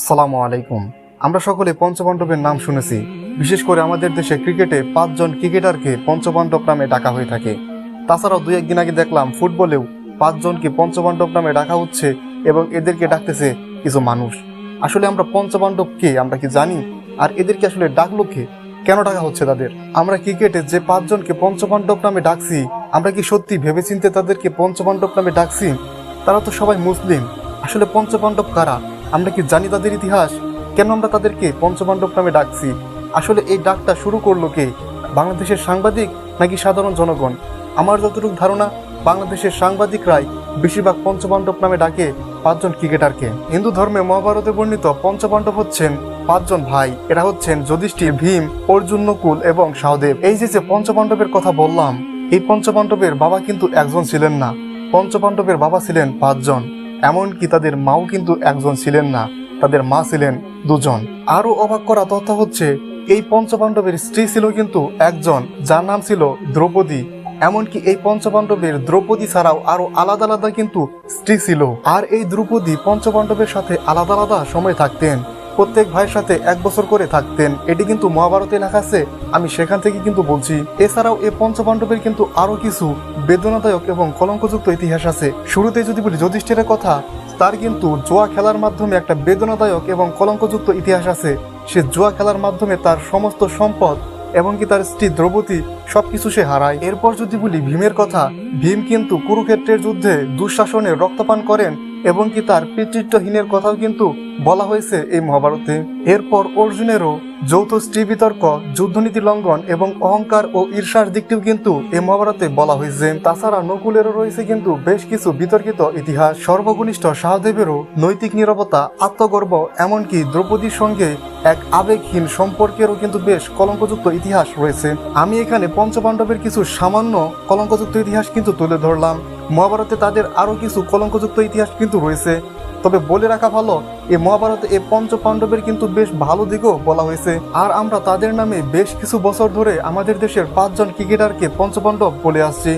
আসসালামু আলাইকুম। আমরা সকলে পঞ্চপাণ্ডবের নাম শুনেছি। বিশেষ করে আমাদের দেশে ক্রিকেটে পাঁচজন ক্রিকেটারকে পঞ্চপাণ্ডব নামে ডাকা হয়ে থাকে। তাছাড়াও দুই একদিন আগে দেখলাম ফুটবলেও পাঁচজনকে পঞ্চপাণ্ডব নামে ডাকা হচ্ছে এবং এদেরকে ডাকতেছে কিছু মানুষ। আসলে আমরা পঞ্চপাণ্ডব কে আমরা কি জানি? আর এদেরকে আসলে ডাকলো কে? কেন ডাকা হচ্ছে তাদের? আমরা ক্রিকেটে যে পাঁচজনকে পঞ্চপাণ্ডব নামে ডাকছি, আমরা কি সত্যি ভেবেচিন্তে তাদেরকে পঞ্চপাণ্ডব নামে ডাকছি? তারা তো সবাই মুসলিম। আসলে পঞ্চপাণ্ডব কারা? আমরা কি জানি তাদের ইতিহাস? কেন আমরা তাদেরকে পঞ্চপাণ্ডব নামে ডাকছি? আসলে এই ডাকটা শুরু করল কে? বাংলাদেশের সাংবাদিক নাকি সাধারণ জনগণ? আমার যতটুকু ধারণা, বাংলাদেশের সাংবাদিকরাই বেশিরভাগ পঞ্চপাণ্ডব নামে ডাকে পাঁচজন ক্রিকেটারকে। হিন্দু ধর্মে মহাভারতে বর্ণিত পঞ্চপাণ্ডব হচ্ছেন পাঁচজন ভাই। এরা হচ্ছেন যুধিষ্ঠির, ভীম, অর্জুন, নকুল এবং সহদেব এই যে যে পঞ্চপাণ্ডবের কথা বললাম, এই পঞ্চপাণ্ডবের বাবা কিন্তু একজন ছিলেন না। পঞ্চপাণ্ডবের বাবা ছিলেন পাঁচজন। এমনকি তাদের মাও কিন্তু একজন ছিলেন না, তাদের মা ছিলেন দুজন। আরও অবাক করা তথ্য হচ্ছে, এই পঞ্চপাণ্ডবের স্ত্রী ছিল কিন্তু একজন, যার নাম ছিল দ্রৌপদী। এমনকি এই পঞ্চপাণ্ডবের দ্রৌপদী ছাড়াও আরও আলাদা আলাদা কিন্তু স্ত্রী ছিল। আর এই দ্রৌপদী পঞ্চপাণ্ডবের সাথে আলাদা আলাদা সময় থাকতেন। প্রত্যেক ভাইয়ের সাথে এক বছর করে থাকতেন। এটি কিন্তু মহাভারতে লেখা আছে। আমি সেখান থেকে কিন্তু বলছি, এছাড়াও এই পঞ্চপাণ্ডবের কিন্তু আরও কিছু বেদনাদায়ক এবং কলঙ্কযুক্ত ইতিহাস আছে। শুরুতে যদি বলি যুধিষ্ঠিরের কথা, তার কিন্তু জোয়া খেলার মাধ্যমে একটা বেদনাদায়ক এবং কলঙ্কযুক্ত ইতিহাস আছে। সে জুয়া খেলার মাধ্যমে তার সমস্ত সম্পদ এবং কি তার স্ত্রী দ্রৌপদী সবকিছু সে হারায়। এরপর যদি বলি ভীমের কথা, ভীম কিন্তু কুরুক্ষেত্রের যুদ্ধে দুঃশাসনে রক্তপান করেন এবং কি তার পিতৃত্বহীনের কথাও কিন্তু বলা হয়েছে এই মহাভারতে। এরপর অর্জুনেরও যৌথ স্ত্রী বিতর্ক যুদ্ধনীতি লঙ্ঘন এবং অহংকার ও ঈর্ষার দিকটিও কিন্তু এই মহাভারতে বলা হয়েছে। তাছাড়া নকুলেরও রয়েছে কিন্তু বেশ কিছু বিতর্কিত ইতিহাস। সর্বকনিষ্ঠ সহদেবেরও নৈতিক নিরবতা, আত্মগর্ব, এমনকি দ্রৌপদীর সঙ্গে এক আবেগহীন সম্পর্কেরও কিন্তু বেশ কলঙ্কযুক্ত ইতিহাস রয়েছে। আমি এখানে পঞ্চপাণ্ডবের কিছু সামান্য কলঙ্কযুক্ত ইতিহাস কিন্তু তুলে ধরলাম। মহাভারতে তাদের আরও কিছু কলঙ্কযুক্ত ইতিহাস কিন্তু রয়েছে। তবে বলে রাখা ভালো এই মহাভারতে এই পঞ্চ পাণ্ডবের কিন্তু বেশ ভালো দিকও বলা হয়েছে। আর আমরা তাদের নামে বেশ কিছু বছর ধরে আমাদের দেশের পাঁচজন ক্রিকেটারকে পঞ্চপাণ্ডব বলে আসছি।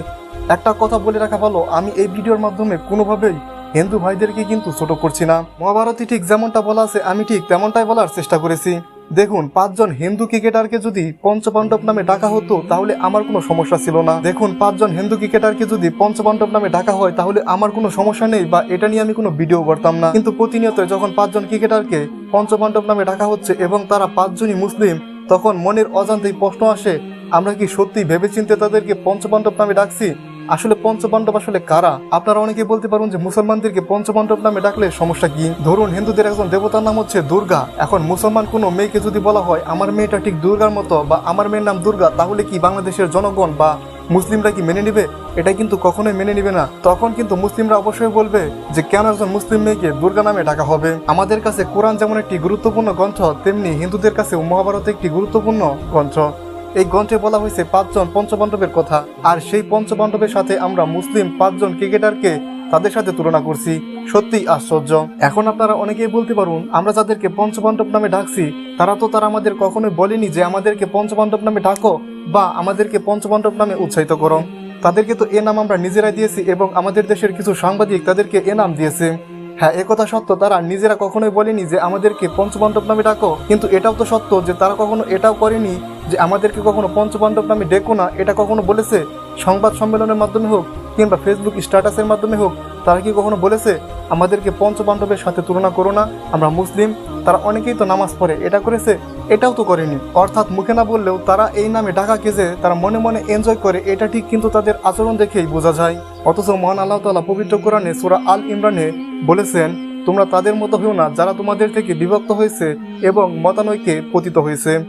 একটা কথা বলে রাখা ভালো, আমি এই ভিডিওর মাধ্যমে কোনোভাবেই হিন্দু ভাইদেরকে কিন্তু ছোট করছি না। মহাভারতে ঠিক যেমনটা বলা আছে, আমি ঠিক তেমনটাই বলার চেষ্টা করেছি। দেখুন, পাঁচজন হিন্দু ক্রিকেটারকে যদি পঞ্চপাণ্ডব নামে ডাকা হতো, তাহলে আমার কোনো সমস্যা ছিল না। দেখুন, পাঁচজন হিন্দু ক্রিকেটারকে যদি পঞ্চপাণ্ডব নামে ডাকা হয়, তাহলে আমার কোনো সমস্যা নেই বা এটা নিয়ে আমি কোনো ভিডিও করতাম না। কিন্তু প্রতিনিয়ত যখন পাঁচজন ক্রিকেটারকে পঞ্চপাণ্ডব নামে ডাকা হচ্ছে এবং তারা পাঁচজনই মুসলিম, তখন মনের অজান্তেই প্রশ্ন আসে, আমরা কি সত্যি ভেবেচিন্তে তাদেরকে পঞ্চপাণ্ডব নামে ডাকছি? আসলে পঞ্চপাণ্ডব আসলে কারা? আপনারা অনেকে বলতে পারুন যে মুসলমানদেরকে পঞ্চপাণ্ডব নামে ডাকলে সমস্যা কি? ধরুন হিন্দুদের একজন দেবতার নাম হচ্ছে দুর্গা। এখন মুসলমান কোনো মেয়েকে যদি বলা হয়, আমার মেয়েটা ঠিক দুর্গার মতো বা, আমার মেয়ের নাম দুর্গা তাহলে কি বাংলাদেশের জনগণ বা, মুসলিমরা কি মেনে নিবে? এটা কিন্তু কখনোই মেনে নিবে না। তখন কিন্তু মুসলিমরা অবশ্যই বলবে যে, কেন একজন মুসলিম মেয়েকে দুর্গা নামে ডাকা হবে? আমাদের কাছে কোরআন যেমন একটি গুরুত্বপূর্ণ গ্রন্থ, তেমনি হিন্দুদের কাছে মহাভারত একটি গুরুত্বপূর্ণ গ্রন্থ। এই গ্রন্থে বলা হয়েছে, পাঁচজন পঞ্চপাণ্ডবের কথা। আর সেই পঞ্চপাণ্ডবের সাথে আমরা মুসলিম পাঁচজন ক্রিকেটারকে তাদের সাথে তুলনা করছি। সত্যিই আশ্চর্য। এখন আপনারা অনেকেই বলতে পারুন, আমরা যাদেরকে পঞ্চপাণ্ডব নামে ডাকছি, তারা তো তারা আমাদের কখনোই বলেনি যে আমাদেরকে পঞ্চপাণ্ডব নামে ডাকো বা আমাদেরকে পঞ্চপাণ্ডব নামে উৎসাহিত করো। তাদেরকে তো এ নাম আমরা নিজেরাই দিয়েছি এবং আমাদের দেশের কিছু সাংবাদিক তাদেরকে এ নাম দিয়েছে। হ্যাঁ একথা সত্য, তারা নিজেরা কখনোই বলেনি যে আমাদেরকে পঞ্চপাণ্ডব নামে ডাকো। কিন্তু এটাও তো সত্য যে তারা কখনো এটাও করেনি যে আমাদেরকে কখনো পঞ্চপাণ্ডব নামে ডেকো না, এটা কখনো বলেছে সংবাদ সম্মেলনের মাধ্যমে হোক কিংবা ফেসবুক স্ট্যাটাসের মাধ্যমে হোক। তারা কি কখনো বলেছে, আমাদেরকে পঞ্চপাণ্ডবের সাথে তুলনা করো না, আমরা মুসলিম তারা অনেকেই তো নামাজ পড়ে, এটা করেছে, এটাও তো করেনি। অর্থাৎ মুখে না বললেও তারা এই নামে ডাকাকে যে তারা মনে মনে এনজয় করে, এটা ঠিক কিন্তু তাদের আচরণ দেখেই বোঝা যায়। অথচ মহান আল্লাহ তালা পবিত্র কোরআনে সুরা আল ইমরানে বলেছেন, তোমরা তাদের মতো হও না যারা তোমাদের থেকে বিভক্ত হয়েছে এবং মতানৈক্যে পতিত হয়েছে।